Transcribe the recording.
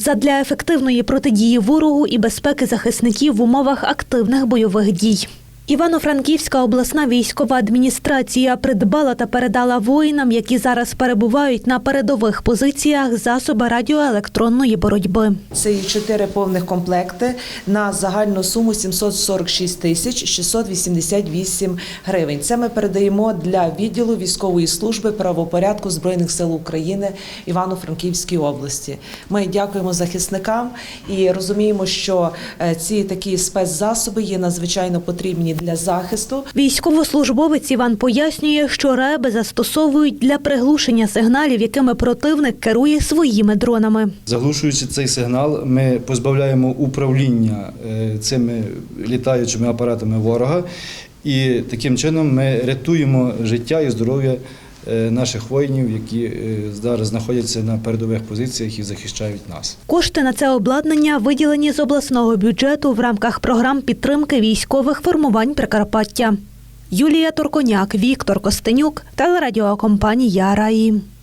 задля ефективної протидії ворогу і безпеки захисників в умовах активних бойових дій. Івано-Франківська обласна військова адміністрація придбала та передала воїнам, які зараз перебувають на передових позиціях, засоби радіоелектронної боротьби. Це чотири повних комплекти на загальну суму 746 тисяч 688 гривень. Це ми передаємо для відділу військової служби правопорядку збройних сил України Івано-Франківській області. Ми дякуємо захисникам і розуміємо, що е, ці такі спецзасоби є надзвичайно потрібні для захисту. Військовослужбовець Іван пояснює, що реби застосовують для приглушення сигналів, якими противник керує своїми дронами. Заглушуючи цей сигнал, ми позбавляємо управління е, цими літаючими апаратами ворога, і таким чином ми рятуємо життя і здоров'я наших воїнів, які е, зараз знаходяться на передових позиціях і захищають нас. Кошти на це обладнання виділені з обласного бюджету в рамках програм підтримки військових формувань Прикарпаття. Юлія Турконяк, Віктор Костенюк, телерадіокомпанія Раї.